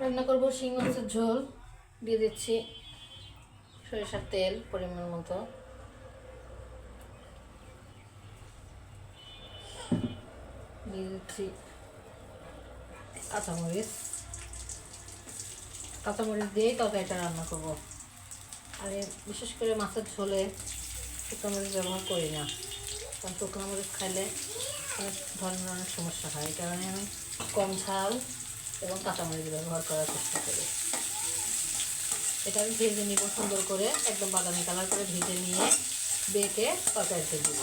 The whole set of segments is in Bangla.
রান্না করব শিং, মাছের ঝোল। দিয়ে দিচ্ছি সরিষার তেল পরিমাণ মতো। দিয়ে দিচ্ছি কাঁচামরিচ। কাঁচামরিচ দিয়েই তরকারিটা রান্না করব। আর বিশেষ করে মাছের ঝোলে শুকনো মরিচ ব্যবহার করি না। কারণ শুকনো মরিচ খাইলে অনেক ধরনের অনেক সমস্যা হয়। এই কারণে আমি কম ঝাল এবং কাঁচামরিচ ব্যবহার করার চেষ্টা করি। এটা আমি ভেজে নিব সুন্দর করে, একদম বাদামি কালার করে ভেজে নিয়ে বেটে তরকারিতে দিব।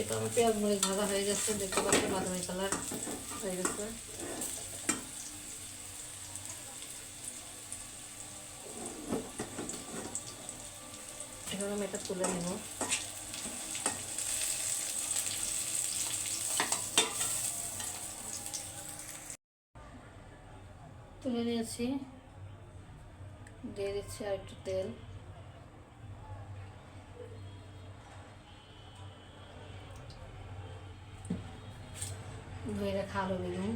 এটা আমার পেঁয়াজ মরিচ ভাজা হয়ে যাচ্ছে দেখতে পাচ্ছি বাদামি কালার হয়ে গেছে। এখন আমি এটা তুলে নেব। তুলে নিয়েছি। দিয়ে দিচ্ছি আর একটু তেল। ধুয়ে রাখা আলু বেগুন।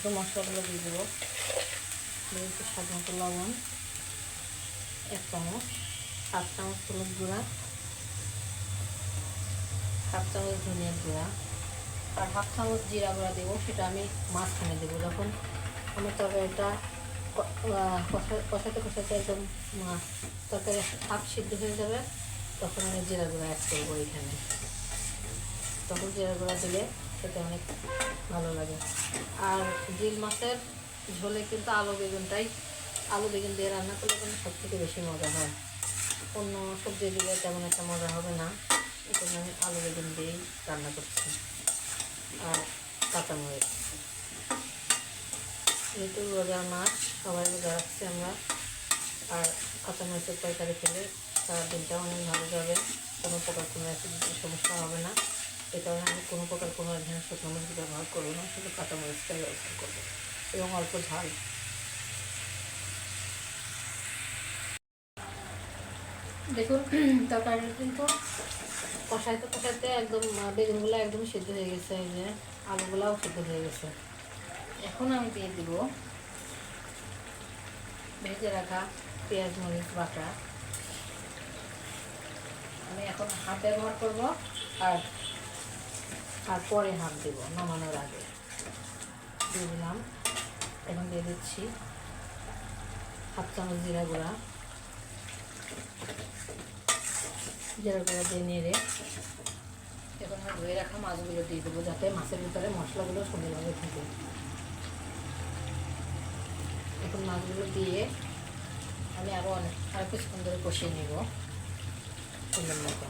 তো মশলাগুলো দিয়ে দেবো। স্বাদ লবণ, এক চামচ হাফ চামচ হলুদ গুঁড়া। হাফ চামচ ধনিয়ার গুঁড়া আর হাফ চামচ জিরা গুঁড়া দেবো, সেটা আমি মাঝখানে দেবো। যখন আমার তরকারিটা কষাতে কষাতে একদম তরকারি হাফ সিদ্ধ হয়ে যাবে, তখন আমি জিরা গুঁড়া অ্যাড করব এখানে। তখন জিরা গুঁড়া দিলে খেতে অনেক ভালো লাগে। আর জিল মাছের ঝোলে কিন্তু আলু, বেগুনটাই, আলু, বেগুন দিয়ে রান্না করলে কিন্তু সব থেকে বেশি মজা হয়। অন্য সবজি দিলে তেমন একটা মজা হবে না। আমি আলু বেগুন দিয়েই রান্না করছি আর কাঁচামরিচ যেহেতু রোজার মাছ সবাই রোজা রাখছি আমরা আর কাঁচামরিচের তরকারি খেলে সারা দিনটা অনেক ভালো যাবে কোনো প্রকার কোনো সমস্যা হবে না এ কারণে আমি কোনো প্রকার কোনো এখানে শুকনো মরিচ ব্যবহার করব না শুধু কাঁচামরিচটাই ব্যবহার করব এবং অল্প ঝাল দেখুন, তরকারিটা কিন্তু কষাইতে কষাইতে একদম বেগুনগুলো একদম সিদ্ধ হয়ে গেছে, এই যে আলুগুলাও সিদ্ধ হয়ে গেছে। এখন আমি দিয়ে দিব ভেজে রাখা পেঁয়াজ, মরিচ, বাটা। আমি এখন হাত ব্যবহার করব আর আর পরে হাফ দেবো নামানোর আগে। দিয়ে দিলাম। এখন দিয়ে দিচ্ছি হাত চামচ জিরা গুঁড়া। দিয়ে নেড়ে ধুয়ে রাখা মাছগুলো দিয়ে দেবো যাতে মাছের ভিতরে মশলাগুলো সুন্দরভাবে মাছগুলো দিয়ে আমি আরও অনেক আরও কিছুক্ষণ কষিয়ে নেব। সুন্দর মতো।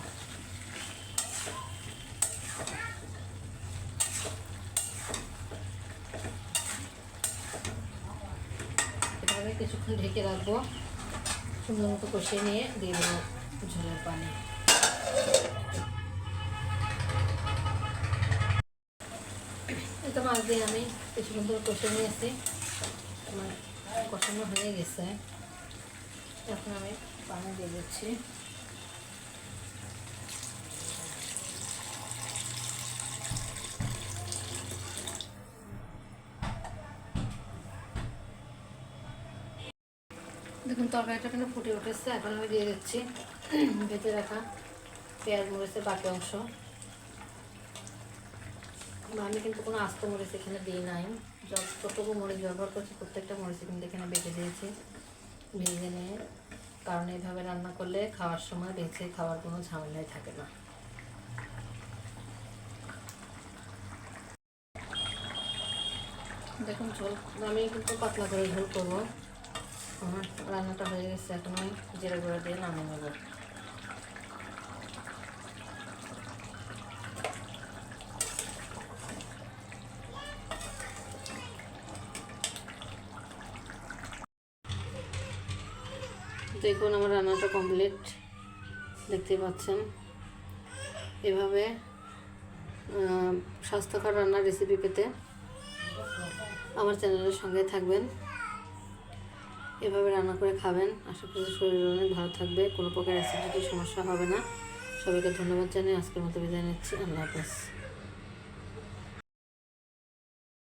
এভাবে কিছুক্ষণ ঢেকে রাখব। সুন্দর মতো কষিয়ে নিয়ে দিয়ে দেবো ঝোলের পানি। এটা মাছ দিয়ে আমি কিছুক্ষণ ধরে কষে নিয়েছি। আমার কষানো হয়ে গেছে। এখন আমি পানি দিয়ে দিচ্ছি। দেখুন, তরকারিটা কিন্তু ফুটে উঠেছে। এখন আমি দিয়ে দিচ্ছি ভেজে রাখা পেঁয়াজ মরিচের বাকি অংশ। আমি কিন্তু কোনো আস্ত মরিচ এখানে দিই নাই। যতটুকু মরিচ ব্যবহার করছি, প্রত্যেকটা মরিচ কিন্তু এখানে বেটে দিয়েছি। ভেজে নিয়ে, কারণ এইভাবে রান্না করলে খাওয়ার সময় বেঁচে খাওয়ার কোনো ঝামেলাই থাকে না। দেখুন, ঝোল আমি কিন্তু পাতলা করে ঝোল করব। আমার রান্নাটা হয়ে গেছে, এখন আমি জিরা গুঁড়া দিয়ে নামিয়ে নেব। দেখুন আমার রান্নাটা কমপ্লিট দেখতে পাচ্ছেন। এভাবে স্বাস্থ্যকর রান্নার রেসিপি পেতে আমার চ্যানেলের সঙ্গে থাকবেন। এভাবে রান্না করে খাবেন। আশা করি শরীর অনেক ভালো থাকবে। কোনো প্রকার অ্যাসিডিটির সমস্যা হবে না। সবাইকে ধন্যবাদ জানিয়ে আজকের মতো বিদায় নিচ্ছি। আল্লাহ হাফেজ।